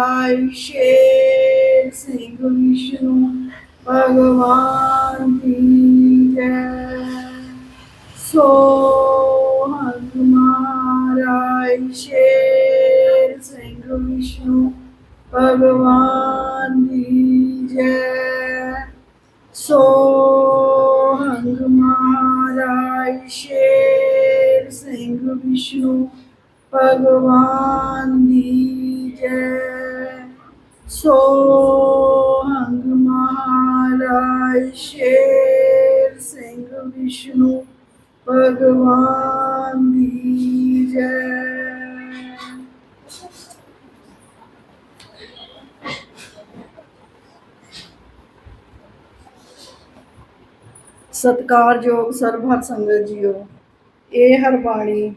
ਮਹਾਰਾਜ ਸ਼ੇਰ ਸਿੰਘ ਵਿਸ਼ਨੂੰ ਭਗਵਾਨ ਕੀ ਜੈ ਸੋ ਹੰਸ ਮਹਾਰਾਜ ਸ਼ੇਰ ਸਿੰਘ ਵਿਸ਼ਨੂੰ ਭਗਵਾਨ ਦੀ ਜੈ ਸੋ ਹੰਗ ਮਹਾਰਾਜ ਸ਼ੇਰ ਸੋ ਹੰਗ ਮਹਾਰਾਜ ਸ਼ੇਰ ਸਿੰਘ ਵਿਸ਼ਨੂੰ ਭਗਵਾਨ ਦੀ ਜੈ ਸਤਕਾਰਯੋਗ ਸਰਬਹਰ ਸੰਗਤ ਜੀਓ ਇਹ ਹਰਬਾਣੀ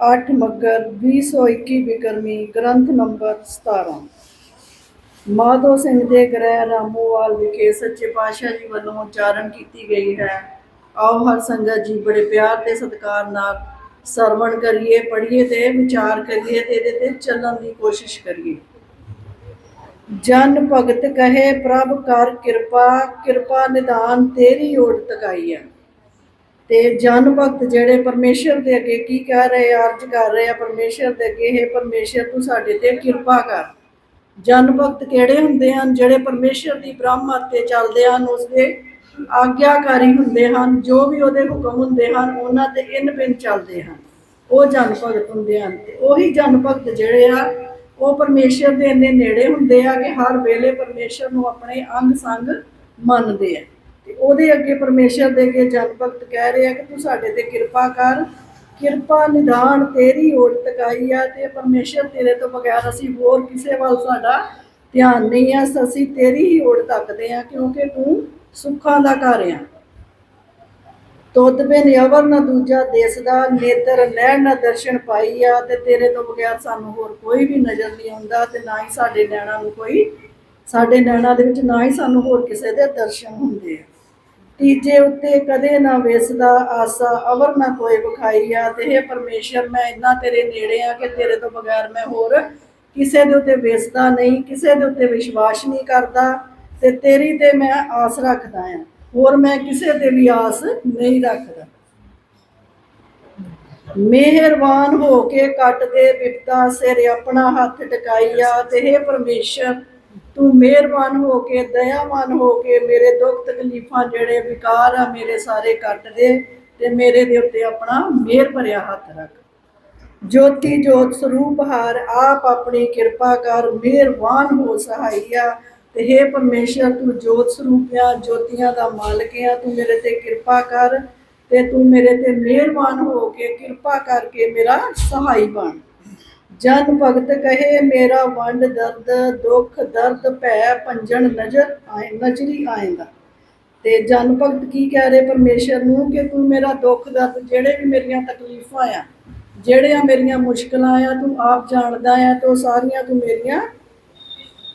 8 ਮੱਗਰ 2021 ਬਿਕਰਮੀ ਗ੍ਰੰਥ ਨੰਬਰ 17 ਮਾਧੋ ਸਿੰਘ ਦੇ ਗ੍ਰਹਿ ਰਾਮੋਵਾਲ ਵਿਖੇ ਸੱਚੇ ਪਾਤਸ਼ਾਹ ਜੀ ਵੱਲੋਂ ਉਚਾਰਨ ਕੀਤੀ ਗਈ ਹੈ। ਆਓ ਹਰ ਸੰਗਤ ਜੀ ਬੜੇ ਪਿਆਰ ਤੇ ਸਤਿਕਾਰ ਨਾਲ ਸਰਵਣ ਕਰੀਏ, ਪੜ੍ਹੀਏ ਤੇ ਵਿਚਾਰ ਕਰੀਏ ਤੇ ਇਹਦੇ ਤੇ ਚੱਲਣ ਦੀ ਕੋਸ਼ਿਸ਼ ਕਰੀਏ। ਜਨ ਭਗਤ ਕਹੇ, ਪ੍ਰਭ ਕਰ ਕਿਰਪਾ ਕਿਰਪਾ ਨਿਦਾਨ ਤੇਰੀ ਓਟ ਤਕਾਈ ਹੈ ਤੇ ਜਨ ਭਗਤ ਜਿਹੜੇ ਪਰਮੇਸ਼ਰ ਦੇ ਅੱਗੇ ਕੀ ਕਹਿ ਰਹੇ ਆ ਅਰਜ ਕਰ ਰਹੇ ਆ, ਪਰਮੇਸ਼ਰ ਦੇ ਅੱਗੇ, ਹੈ ਪਰਮੇਸ਼ਰ ਤੂੰ ਸਾਡੇ ਤੇ ਕਿਰਪਾ ਕਰ। ਜਨ ਭਗਤ ਕਿਹੜੇ ਹੁੰਦੇ ਹਨ, ਜਿਹੜੇ ਪਰਮੇਸ਼ਰ ਦੀ ਬ੍ਰਹਮ ਤੇ ਚੱਲਦੇ ਹਨ ਉਸਦੇ ਆਗਿਆਕਾਰੀ ਹੁੰਦੇ ਹਨ, ਜੋ ਵੀ ਉਹਦੇ ਹੁਕਮ ਹੁੰਦੇ ਹਨ, ਉਹਨਾਂ ਤੇ ਇਨ ਬਿਨ ਚੱਲਦੇ ਹਨ। ਉਹ ਜਨ ਭਗਤ ਹੁੰਦੇ ਹਨ ਤੇ ਉਹੀ ਜਨ ਭਗਤ ਜਿਹੜੇ ਆ, ਉਹ ਪਰਮੇਸ਼ਰ ਦੇ ਇੰਨੇ ਨੇੜੇ ਹੁੰਦੇ ਆ ਕਿ ਹਰ ਵੇਲੇ ਪਰਮੇਸ਼ਰ ਨੂੰ ਆਪਣੇ ਅੰਗ ਸੰਗ ਮੰਨਦੇ ਆ। ਤੇ ਉਹਦੇ ਅੱਗੇ ਪਰਮੇਸ਼ਰ ਦੇ ਅੱਗੇ ਜਨ ਭਗਤ ਕਹਿ ਰਹੇ ਆ ਕਿ ਤੂੰ ਸਾਡੇ ਤੇ ਕਿਰਪਾ ਕਰ ਕਿਰਪਾ ਨਿਦਾਨ ਤੇਰੀ ਓਟ ਤਕਾਈ ਤੇ ਪਰਮੇਸ਼ਰ ਤੇਰੇ ਤੋਂ ਬਗੈਰ ਅਸੀਂ ਹੋਰ ਕਿਸੇ ਵੱਲ ਸਾਡਾ ਧਿਆਨ ਨਹੀਂ ਆ, ਅਸੀਂ ਤੇਰੀ ਹੀ ਓਟ ਤੱਕਦੇ ਆ ਕਿਉਂਕਿ ਤੂੰ ਸੁੱਖਾਂ ਦਾ ਘਰ ਆ। ਤੁਧ ਬਿਨ ਅਵਰ ਨਾ ਦੂਜਾ ਦੇਸ ਦਾ, ਨੇਤਰ ਨੈਣ ਨਾ ਦਰਸ਼ਨ ਪਾਈ ਆ ਤੇ ਤੇਰੇ ਤੋਂ ਬਗੈਰ ਸਾਨੂੰ ਹੋਰ ਕੋਈ ਵੀ ਨਜ਼ਰ ਨਹੀਂ ਆਉਂਦਾ ਤੇ ਨਾ ਹੀ ਸਾਡੇ ਨੈਣਾਂ ਨੂੰ ਕੋਈ, ਸਾਡੇ ਨੈਣਾਂ ਦੇ ਵਿੱਚ ਨਾ ਹੀ ਸਾਨੂੰ ਹੋਰ ਕਿਸੇ ਦੇ ਦਰਸ਼ਨ ਹੁੰਦੇ ਆ। ਤੀਜੇ ਉੱਤੇ ਕਦੇ ਨਾ ਵੇਸਦਾ ਆਸਾ, ਅਵਰ ਨਾ ਕੋਈ ਵਿਖਾਈ ਤੇ ਇਹ ਪਰਮੇਸ਼ਰ, ਮੈਂ ਇੰਨਾ ਤੇਰੇ ਨੇੜੇ ਆ ਕਿ ਤੇਰੇ ਤੋਂ ਬਗੈਰ ਮੈਂ ਹੋਰ ਕਿਸੇ ਦੇ ਉੱਤੇ ਵੇਸਦਾ ਨਹੀਂ, ਕਿਸੇ ਦੇ ਉੱਤੇ ਵਿਸ਼ਵਾਸ ਨਹੀਂ ਕਰਦਾ, ਤੇ ਤੇਰੀ ਤੇ ਮੈਂ ਆਸ ਰੱਖਦਾ ਆ। ਹੋਰ ਮੈਂ ਕਿਸੇ ਤੇ ਵੀ ਆਸ ਨਹੀਂ ਰੱਖਦਾ। ਮਿਹਰਬਾਨ ਹੋ ਕੇ ਕੱਟ ਦੇ ਬਿਪਤਾ ਸਿਰ ਆਪਣਾ ਹੱਥ ਟਿਕਾਈਆ, ਤੇ हे ਪਰਮੇਸ਼ਰ ਤੂੰ ਮਿਹਰਬਾਨ ਹੋ ਕੇ, ਦਇਆਵਾਨ ਹੋ ਕੇ ਮੇਰੇ ਦੁੱਖ ਤਕਲੀਫਾਂ ਜਿਹੜੇ ਵਿਕਾਰ ਆ ਮੇਰੇ ਸਾਰੇ ਕੱਟ ਦੇ ਤੇ ਮੇਰੇ ਦੇ ਉੱਤੇ ਆਪਣਾ ਮਿਹਰ ਭਰਿਆ ਹੱਥ ਰੱਖ। ਜੋਤੀ ਜੋਤ ਸਰੂਪ ਹਾਰ, ਆਪ ਆਪਣੀ ਕਿਰਪਾ ਕਰ, ਮਿਹਰਬਾਨ ਹੋ ਸਹਾਈਆ। ਤੇ हे ਪਰਮੇਸ਼ਰ, ਤੂੰ ਜੋਤ ਸਰੂਪ ਆ ਜੋਤੀਆਂ ਦਾ ਮਾਲਕ ਆ, ਤੂੰ ਮੇਰੇ ਤੇ ਕਿਰਪਾ ਕਰ ਤੇ ਤੂੰ ਮੇਰੇ ਤੇ ਮਿਹਰਬਾਨ ਹੋ ਕੇ ਕਿਰਪਾ ਕਰਕੇ ਮੇਰਾ ਸਹਾਈ ਬਣ। ਜਨ ਭਗਤ ਕਹੇ, ਮੇਰਾ ਵੰਡ ਦਰਦ, ਦੁੱਖ ਦਰਦ ਭੈ ਪੰਜਣ ਨਜ਼ਰ ਆਏ, ਨਜ਼ਰੀ ਆਏਗਾ। ਤੇ ਜਨ ਭਗਤ ਕੀ ਕਹਿ ਰਹੇ ਪਰਮੇਸ਼ਰ ਨੂੰ ਕਿ ਤੂੰ ਮੇਰਾ ਦੁੱਖ ਦਰਦ, ਜਿਹੜੇ ਵੀ ਮੇਰੀਆਂ ਤਕਲੀਫਾਂ ਆ, ਜਿਹੜੀਆਂ ਮੇਰੀਆਂ ਮੁਸ਼ਕਲਾਂ ਆ, ਤੂੰ ਆਪ ਜਾਣਦਾ ਆ ਤੇ ਸਾਰੀਆਂ ਤੂੰ ਮੇਰੀਆਂ,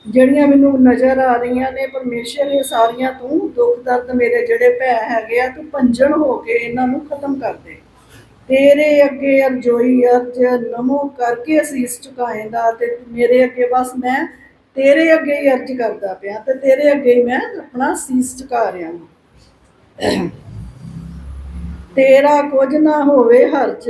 ਜਿਹੜੀਆਂ ਮੈਨੂੰ ਨਜ਼ਰ ਆ ਰਹੀਆਂ ਨੇ, ਪਰਮੇਸ਼ਰ, ਇਹ ਸਾਰੀਆਂ ਤੂੰ ਦੁੱਖ ਦਰਦ ਮੇਰੇ ਜਿਹੜੇ ਭੈ ਹੈਗੇ ਆ, ਤੂੰ ਪੰਜਣ ਹੋ ਕੇ ਇਹਨਾਂ ਨੂੰ ਖਤਮ ਕਰ ਦੇ। ਤੇਰੇ ਅੱਗੇ ਅਰਜੋਈ ਅਰਜ ਨਮੋ ਕਰਕੇ ਅਸੀਸ ਝੁਕਾਏਂਦਾ ਤੇ ਮੇਰੇ ਅੱਗੇ ਬਸ ਮੈਂ ਤੇਰੇ ਅੱਗੇ ਹੀ ਅਰਜ ਕਰਦਾ ਪਿਆ ਤੇ ਤੇਰੇ ਅੱਗੇ ਹੀ ਮੈਂ ਆਪਣਾ ਸੀਸ ਝੁਕਾ ਰਿਹਾ ਹਾਂ ਤੇਰਾ ਕੁਝ ਨਾ ਹੋਵੇ ਹਰਜ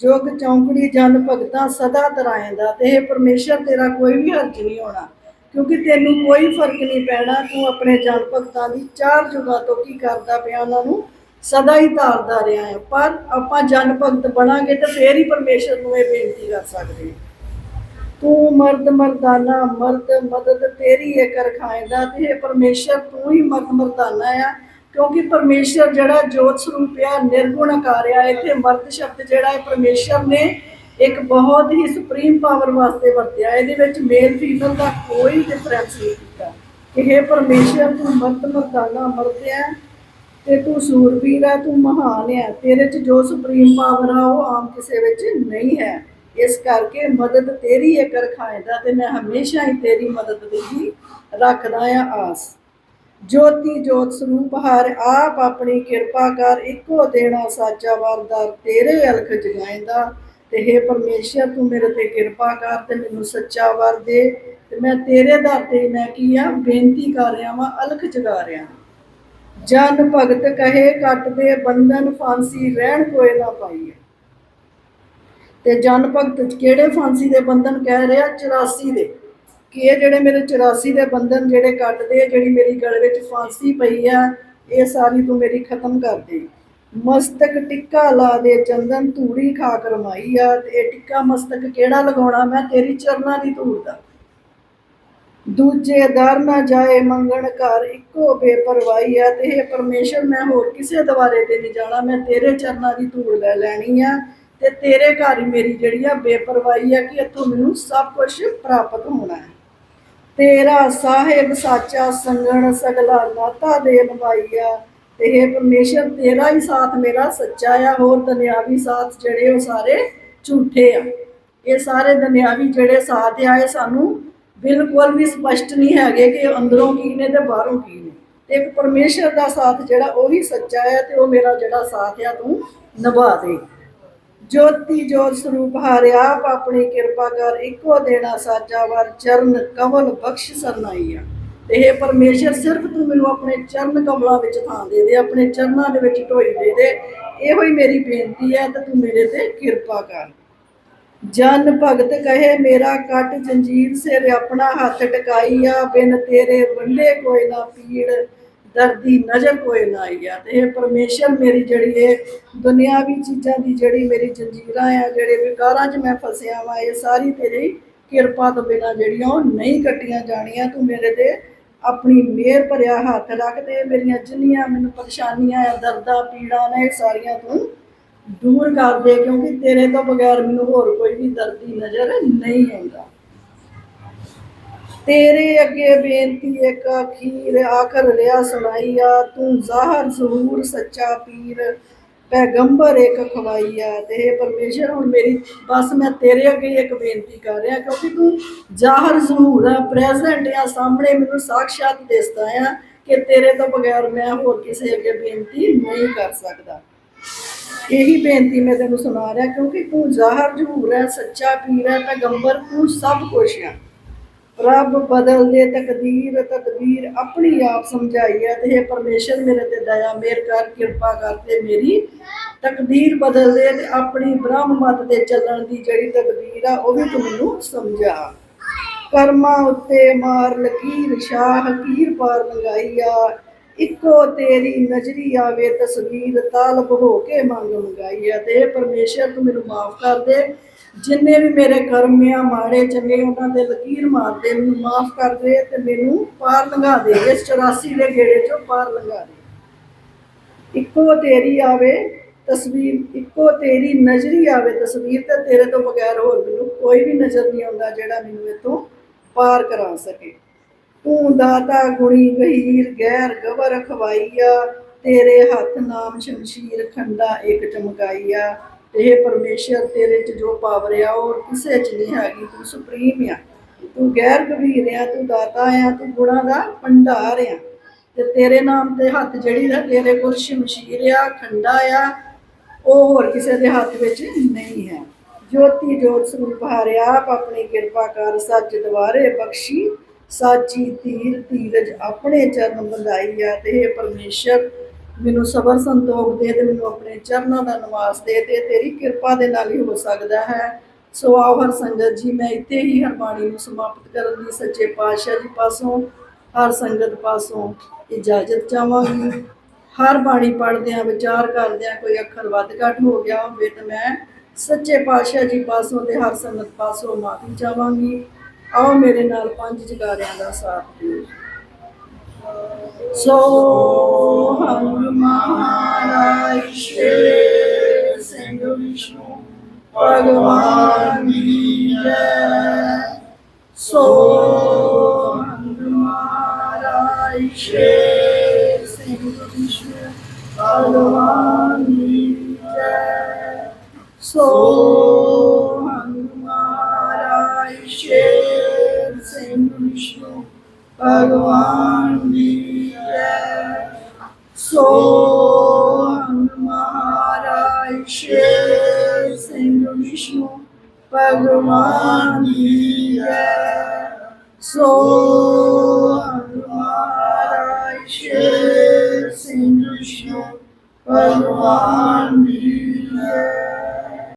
ਜੁਗ ਚੌਂਕੜੀ ਜਨ ਭਗਤਾਂ ਸਦਾ ਤਰਾਏਂਦਾ ਤੇ ਇਹ ਪਰਮੇਸ਼ਰ ਤੇਰਾ ਕੋਈ ਵੀ ਹਰਜ ਨਹੀਂ ਹੋਣਾ, ਕਿਉਂਕਿ ਤੈਨੂੰ ਕੋਈ ਫ਼ਰਕ ਨਹੀਂ ਪੈਣਾ, ਤੂੰ ਆਪਣੇ ਜਨ ਭਗਤਾਂ ਦੀ ਚਾਰ ਜੁਗਾਂ ਤੋਂ ਕੀ ਕਰਦਾ ਪਿਆ ਉਹਨਾਂ ਨੂੰ ਸਦਾ ਹੀ ਧਾਰਦਾ ਰਿਹਾ ਹੈ। ਪਰ ਆਪਾਂ ਜਨ ਭਗਤ ਬਣਾਂਗੇ ਤਾਂ ਫੇਰ ਹੀ ਪਰਮੇਸ਼ਰ ਨੂੰ ਇਹ ਬੇਨਤੀ ਕਰ ਸਕਦੇ ਤੂੰ ਮਰਦ ਮਰਦਾਨਾ, ਮਰਦ ਮਦਦ ਤੇਰੀ ਹੈ ਕਰ ਖਾਇਦਾ ਤੇ ਇਹ ਪਰਮੇਸ਼ਰ ਤੂੰ ਹੀ ਮਰਦ ਮਰਦਾਨਾ ਆ। ਕਿਉਂਕਿ ਪਰਮੇਸ਼ਰ ਜਿਹੜਾ ਜੋਤ ਸਰੂਪ ਆ, ਨਿਰਗੁਣ ਆਕਾਰ ਆ, ਇੱਥੇ ਮਰਦ ਸ਼ਬਦ ਜਿਹੜਾ ਹੈ ਪਰਮੇਸ਼ਰ ਨੇ ਇੱਕ ਬਹੁਤ ਹੀ ਸੁਪਰੀਮ ਪਾਵਰ ਵਾਸਤੇ ਵਰਤਿਆ। ਇਹਦੇ ਵਿੱਚ ਮੇਲ ਫੀਮੇਲ ਦਾ ਕੋਈ ਡਿਫਰੈਂਸ ਨਹੀਂ ਕੀਤਾ। ਕਿ ਇਹ ਪਰਮੇਸ਼ਰ, ਤੂੰ ਮਰਦ ਮਰਦਾਨਾ, ਮਰਦ ਹੈ ਤੇ ਤੂੰ ਸੂਰਬੀਰ ਹੈ, ਤੂੰ ਮਹਾਨ ਹੈ। ਤੇਰੇ 'ਚ ਜੋ ਸੁਪਰੀਮ ਪਾਵਰ ਆ, ਉਹ ਆਮ ਕਿਸੇ ਵਿੱਚ ਨਹੀਂ ਹੈ। ਇਸ ਕਰਕੇ ਮਦਦ ਤੇਰੀ ਹੈ ਕਰ ਖਾਇਦਾ ਤੇ ਮੈਂ ਹਮੇਸ਼ਾ ਹੀ ਤੇਰੀ ਮਦਦ ਦੀ ਹੀ ਰੱਖਦਾ ਆ ਆਸ। ਜੋਤੀ ਜੋਤ ਸਰੂਪ ਹਰ ਆਪ ਆਪਣੀ ਕਿਰਪਾ ਕਰ, ਇੱਕੋ ਦੇਣਾ ਸਾਚਾ ਵਰਦਾਰ ਤੇਰੇ ਅਲਖ ਜਗਾਇਂਦਾ ਤੇ हे ਪਰਮੇਸ਼ਰ, ਤੂੰ ਮੇਰੇ ਤੇ ਕਿਰਪਾ ਕਰ ਤੇ ਮੈਨੂੰ ਸੱਚਾ ਵਰ ਦੇ। ਤੇ ਮੈਂ ਤੇਰੇ ਦਰ ਤੇ ਮੈਂ ਕੀ ਆ, ਬੇਨਤੀ ਕਰ ਰਿਹਾ ਵਾਂ, ਅਲਖ ਜਗਾ ਰਿਹਾ। ਜਨ ਭਗਤ ਕਹੇ ਕੱਟ ਦੇ ਬੰਧਨ ਫਾਂਸੀ ਰਹਿਣ ਕੋਏ ਨਾ ਪਾਈਏ। ਤੇ ਜਨ ਭਗਤ ਕਿਹੜੇ ਫਾਂਸੀ ਦੇ ਬੰਧਨ ਕਹਿ ਰਿਹਾ? 84 ਦੇ। ਕਿ ਇਹ ਜਿਹੜੇ ਮੇਰੇ 84 ਦੇ ਬੰਧਨ ਜਿਹੜੇ ਕੱਟਦੇ ਜਿਹੜੀ ਮੇਰੀ ਗਲ ਵਿੱਚ ਫਾਂਸੀ ਪਈ ਆ, ਇਹ ਸਾਰੀ ਤੂੰ ਮੇਰੀ ਖਤਮ ਕਰ ਦੇ। ਮਸਤਕ ਟਿੱਕਾ ਲਾ ਦੇ ਚੰਦਨ ਧੂੜੀ ਖਾ ਕਰਮਾਈ ਆ, ਤੇ ਇਹ ਟਿੱਕਾ ਮਸਤਕ ਕਿਹੜਾ ਲਗਾਉਣਾ? ਮੈਂ ਤੇਰੀ ਚਰਨਾਂ ਦੀ ਧੂੜ ਦਾ। ਦੂਜੇ ਦਰ ਨਾ ਜਾਏ, ਮੰਗਣ ਘਰ ਇੱਕੋ ਬੇਪਰਵਾਹੀ ਆ ਤੇ ਇਹ ਪਰਮੇਸ਼ਰ, ਮੈਂ ਹੋਰ ਕਿਸੇ ਦਵਾਰੇ ਤੇ ਨਹੀਂ ਜਾਣਾ, ਮੈਂ ਤੇਰੇ ਚਰਨਾਂ ਦੀ ਧੂੜ ਲੈ ਲੈਣੀ ਆ ਤੇ ਤੇਰੇ ਘਰ ਹੀ ਮੇਰੀ ਜਿਹੜੀ ਆ ਬੇਪਰਵਾਹੀ ਆ ਕਿ ਇੱਥੋਂ ਮੈਨੂੰ ਸਭ ਕੁਝ ਪ੍ਰਾਪਤ ਹੋਣਾ ਹੈ। ਤੇਰਾ ਸਾਹਿਬ ਸਾਚਾ ਸੰਗਣ ਸਗਲਾ ਨਾਤਾ ਦੇ ਨਵਾਈਆ ਤੇ ਇਹ ਪਰਮੇਸ਼ਰ, ਤੇਰਾ ਹੀ ਸਾਥ ਮੇਰਾ ਸੱਚਾ ਆ, ਹੋਰ ਦੁਨਿਆਵੀ ਸਾਥ ਜਿਹੜੇ ਉਹ ਸਾਰੇ ਝੂਠੇ ਆ। ਇਹ ਸਾਰੇ ਦੁਨਿਆਵੀ ਜਿਹੜੇ ਸਾਥ ਆ, ਇਹ ਸਾਨੂੰ ਬਿਲਕੁਲ ਵੀ ਸਪਸ਼ਟ ਨਹੀਂ ਹੈਗੇ ਕਿ ਅੰਦਰੋਂ ਕੀ ਨੇ ਤੇ ਬਾਹਰੋਂ ਕੀ ਨੇ। ਤੇ ਇੱਕ ਪਰਮੇਸ਼ਰ ਦਾ ਸਾਥ ਜਿਹੜਾ ਉਹ ਹੀ ਸੱਚਾ ਹੈ ਤੇ ਉਹ ਮੇਰਾ ਜਿਹੜਾ ਸਾਥ ਆ ਤੂੰ ਨਿਭਾ ਦੇ। ਜੋਤੀ ਜੋਤ ਸਰੂਪ ਹਾਰਿਆ ਆਪ ਆਪਣੀ ਕਿਰਪਾ ਕਰ ਇੱਕੋ ਦੇਣਾ ਸਾਚਾ ਵਰ ਚਰਨ ਕਮਲ ਬਖਸ਼ ਸਰਨਾਈ ਆ ਤੇ ਇਹ ਪਰਮੇਸ਼ਰ, ਸਿਰਫ ਤੂੰ ਮੈਨੂੰ ਆਪਣੇ ਚਰਨ ਕਮਲਾਂ ਵਿੱਚ ਥਾਂ ਦੇ ਦੇ, ਆਪਣੇ ਚਰਨਾਂ ਦੇ ਵਿੱਚ ਢੋਈ ਦੇ ਦੇ। ਇਹੋ ਹੀ ਮੇਰੀ ਬੇਨਤੀ ਹੈ ਤੇ ਤੂੰ ਮੇਰੇ ਤੇ ਕਿਰਪਾ ਕਰ। ਜਨ ਭਗਤ ਕਹੇ, ਮੇਰਾ ਕੱਟ ਜੰਜੀਰ ਸਿਰ ਆਪਣਾ ਹੱਥ ਟਕਾਈ ਬਿਨ ਤੇਰੇ ਵੰਡੇ ਕੋਈ ਨਾ ਪੀੜ, ਦਰਦੀ ਨਜ਼ਰ ਕੋਈ ਨਾ ਆਈਆ। ਤੇ ਇਹ ਪਰਮੇਸ਼ਰ ਮੇਰੀ ਜਿਹੜੀ ਇਹ ਦੁਨਿਆਵੀ ਚੀਜ਼ਾਂ ਦੀ ਜਿਹੜੀ ਮੇਰੀ ਜੰਜੀਰਾਂ ਆ, ਜਿਹੜੇ ਵਿਕਾਰਾਂ 'ਚ ਮੈਂ ਫਸਿਆ ਵਾਂ, ਇਹ ਸਾਰੀ ਤੇਰੀ ਕਿਰਪਾ ਤੋਂ ਬਿਨਾ ਜਿਹੜੀਆਂ ਉਹ ਨਹੀਂ ਕੱਟੀਆਂ ਜਾਣੀਆਂ। ਤੂੰ ਮੇਰੇ ਤੇ ਆਪਣੀ ਮਿਹਰ ਭਰਿਆ ਹੱਥ ਰੱਖ ਤੇ ਮੇਰੀਆਂ ਜਿੰਨੀਆਂ ਮੈਨੂੰ ਪਰੇਸ਼ਾਨੀਆਂ ਆ, ਦਰਦਾਂ, ਪੀੜਾਂ ਨੇ, ਇਹ ਸਾਰੀਆਂ ਤੂੰ ਦੂਰ ਕਰ ਦੇ, ਕਿਉਂਕਿ ਤੇਰੇ ਤੋਂ ਬਗੈਰ ਮੈਨੂੰ ਹੋਰ ਕੋਈ ਵੀ ਦਰਦੀ ਨਜ਼ਰ ਨਹੀਂ ਆਉਂਦਾ। ਤੇਰੇ ਅੱਗੇ ਬੇਨਤੀ, ਇੱਕ ਅਖੀਰ, ਆਖਰ ਰਿਆ ਸੁਣਾਈਆ, ਤੂੰ ਜ਼ਾਹਰ ਜ਼ਹੂਰ ਸੱਚਾ ਪੀਰ, ਪੈਗੰਬਰ ਇੱਕ ਖਵਾਈਆ। ਤੇ ਇਹ ਪਰਮੇਸ਼ਰ, ਹੁਣ ਮੇਰੀ, ਬਸ ਮੈਂ ਤੇਰੇ ਅੱਗੇ ਇੱਕ ਬੇਨਤੀ ਕਰ ਰਿਹਾ, ਕਿਉਂਕਿ ਤੂੰ ਜ਼ਾਹਰ ਜ਼ਹੂਰ ਆ ਪ੍ਰੈਜ਼ੈਂਟ ਆ, ਸਾਹਮਣੇ ਮੈਨੂੰ ਸਾਖਸ਼ਾਤ ਦਿਸਦਾ ਆ ਕਿ ਤੇਰੇ ਤੋਂ ਬਗੈਰ ਮੈਂ ਹੋਰ ਕਿਸੇ ਅੱਗੇ ਬੇਨਤੀ ਨਹੀਂ ਕਰ ਸਕਦਾ। ਇਹੀ ਬੇਨਤੀ ਮੈਂ ਤੈਨੂੰ ਸੁਣਾ ਰਿਹਾ, ਕਿਉਂਕਿ ਤੂੰ ਜ਼ਾਹਰ ਜ਼ਹੂਰ ਹੈ, ਸੱਚਾ ਪੀਰ ਹੈ, ਪੈਗੰਬਰ, ਤੂੰ ਸਭ ਕੁਝ ਹੈ। ਰੱਬ ਬਦਲ ਦੇ ਤਕਦੀਰ ਤਦਬੀਰ ਆਪਣੀ ਆਪ ਸਮਝਾਈ ਹੈ ਤੇ ਪਰਮੇਸ਼ਰ ਮੇਰੇ ਤੇ ਦਇਆ ਮੇਰ ਕਰ, ਕਿਰਪਾ ਕਰਕੇ ਮੇਰੀ ਤਕਦੀਰ ਬਦਲ ਦੇ ਤੇ ਆਪਣੀ ਬ੍ਰਹਮ ਮਤ ਤੇ ਚੱਲਣ ਦੀ ਜਿਹੜੀ ਤਦਬੀਰ ਆ, ਉਹ ਵੀ ਤੂੰ ਮੈਨੂੰ ਸਮਝਾ। ਕਰਮਾਂ ਉੱਤੇ ਮਾਰ, ਲਕੀਰ, ਸ਼ਾਹ, ਹਕੀਰ ਪਾਰ ਲੰਗਾਈ ਆ। ਇੱਕੋ ਤੇਰੀ ਨਜ਼ਰੀ ਆਵੇ, ਤਸਵੀਰ ਤਾਲਬ ਹੋ ਕੇ ਮੰਗ ਮੰਗਾਈ ਆ ਤੇ ਪਰਮੇਸ਼ਰ ਤੂੰ ਮੈਨੂੰ ਮਾਫ ਕਰ ਦੇ। ਜਿੰਨੇ ਵੀ ਮੇਰੇ ਕਰਮ ਆ, ਮਾੜੇ, ਚੰਗੇ, ਉਹਨਾਂ ਦੇ ਲਕੀਰ ਮਾਰ ਦੇ, ਮੈਨੂੰ ਮਾਫ ਕਰ ਦੇ ਤੇ ਮੈਨੂੰ ਪਾਰ ਲੰਘਾ ਦੇ, ਇਸ 84 ਦੇ ਗੇੜੇ ਚੋਂ ਪਾਰ ਲੰਘਾ ਦੇ। ਇੱਕੋ ਤੇਰੀ ਆਵੇ ਤਸਵੀਰ, ਇੱਕੋ ਤੇਰੀ ਨਜ਼ਰੀ ਆਵੇ ਤਸਵੀਰ ਤੇ ਤੇਰੇ ਤੋਂ ਬਗੈਰ ਹੋਰ ਮੈਨੂੰ ਕੋਈ ਵੀ ਨਜ਼ਰ ਨਹੀਂ ਆਉਂਦਾ ਜਿਹੜਾ ਮੈਨੂੰ ਇਤੋਂ ਪਾਰ ਕਰਾ ਸਕੇ। ਤੂੰ ਦਾਤਾ ਗੁਣੀ ਗਹੀਰ ਗੈਰ ਗਵਰ ਖਵਾਈਆ, ਤੇਰੇ ਹੱਥ ਨਾਮ ਸ਼ਮਸ਼ੀਰ ਖੰਡਾ ਇੱਕ ਚਮਕਾਈਆ। ਇਹ ਪਰਮੇਸ਼ਰ, ਤੇਰੇ ਚ ਜੋ ਪਾਵਰ ਆ ਉਹ ਕਿਸੇ ਚ ਨਹੀਂ ਹੈਗੀ, ਤੂੰ ਸੁਪਰੀਮ ਆ। ਤੂੰ ਗੈਰ ਗੰਭੀਰ ਆ, ਤੂੰ ਦਾਤਾ ਆ, ਤੂੰ ਗੁਣਾ ਦਾ ਭੰਡਾਰ ਆ। ਤੇ ਤੇਰੇ ਨਾਮ ਤੇ ਹੱਥ ਜਿਹੜੀ ਦਾ ਤੇਰੇ ਕੋਲ ਸ਼ਮਸ਼ੀਰ ਆ, ਖੰਡਾ ਆ, ਉਹ ਹੋਰ ਕਿਸੇ ਦੇ ਹੱਥ ਵਿੱਚ ਨਹੀਂ ਹੈ। ਜੋਤੀ ਜੋਤ ਸਰੂਪ ਹਾਰਿਆ ਆਪ ਆਪਣੀ ਕਿਰਪਾ ਕਰ, ਸੱਚ ਦਵਾਰੇ ਬਖਸ਼ੀ। ਸਾਚੀ ਧੀਰ ਧੀਰਜ ਆਪਣੇ ਚਰਨ ਬੰਦਾਈ ਆ ਤੇ ਇਹ ਪਰਮੇਸ਼ਰ, ਮੈਨੂੰ ਸਬਰ ਸੰਤੋਖ ਦੇ ਤੇ ਮੈਨੂੰ ਆਪਣੇ ਚਰਨਾਂ ਦਾ ਨਿਵਾਸ ਦੇ ਤੇ ਤੇਰੀ ਕਿਰਪਾ ਦੇ ਨਾਲ ਹੀ ਹੋ ਸਕਦਾ ਹੈ। ਸੋ ਆਓ ਹਰ ਸੰਗਤ ਜੀ, ਮੈਂ ਇੱਥੇ ਹੀ ਹਰਬਾਣੀ ਨੂੰ ਸਮਾਪਤ ਕਰਨ ਦੀ ਸੱਚੇ ਪਾਤਸ਼ਾਹ ਜੀ ਪਾਸੋਂ, ਹਰ ਸੰਗਤ ਪਾਸੋਂ ਇਜਾਜ਼ਤ ਚਾਹਾਂਗੀ। ਹਰ ਬਾਣੀ ਪੜ੍ਹਦਿਆਂ, ਵਿਚਾਰ ਕਰਦਿਆਂ ਕੋਈ ਅੱਖਰ ਵੱਧ ਘੱਟ ਹੋ ਗਿਆ ਹੋਵੇ ਤਾਂ ਮੈਂ ਸੱਚੇ ਪਾਤਸ਼ਾਹ ਜੀ ਪਾਸੋਂ ਤੇ ਹਰ ਸੰਗਤ ਪਾਸੋਂ ਮਾਫੀ ਚਾਹਾਂਗੀ। ਆਓ ਮੇਰੇ ਨਾਲ ਪੰਜ ਜਗਾਰਿਆਂ ਦਾ ਸਾਥ ਦਿਓ। ਸੋ ਹਮ ਮਹਾਰਾਜ ਸ਼੍ਰੀ ਸਿੰਘ ਵਿਸ਼ਨੂੰ ਭਗਵਾਨ ਜੀ ਜੈ। ਸੋ ਹਮ ਭਗਵਾਨ ਜੀ ਜੈ ਸੋ ਹਮ ਮਹਾਰਾਜ ਸ਼੍ਰੀ ਸਿੰਘ